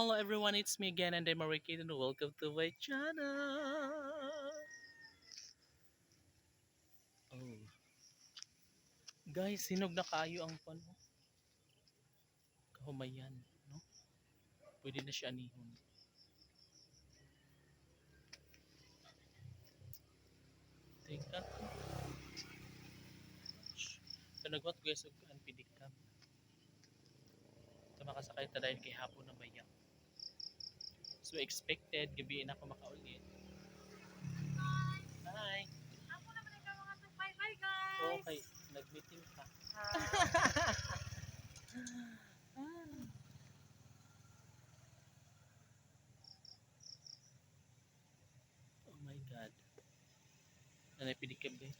Hello everyone, it's me again and I'm Marikit and welcome to my channel. Oh. Guys, sinog na kayo ang pano. Kahumayan, no? Pwede na siya anihon. Teka. So nagwat guys ang pidikam. Ito makasakay ta dahil kay hapon na bayak. So expected gabi na ako makaulit. Hi. Ako naman ang mga supply. Hi guys! Okay, nag-meeting ka. Oh my god. Nanay pidikam guys.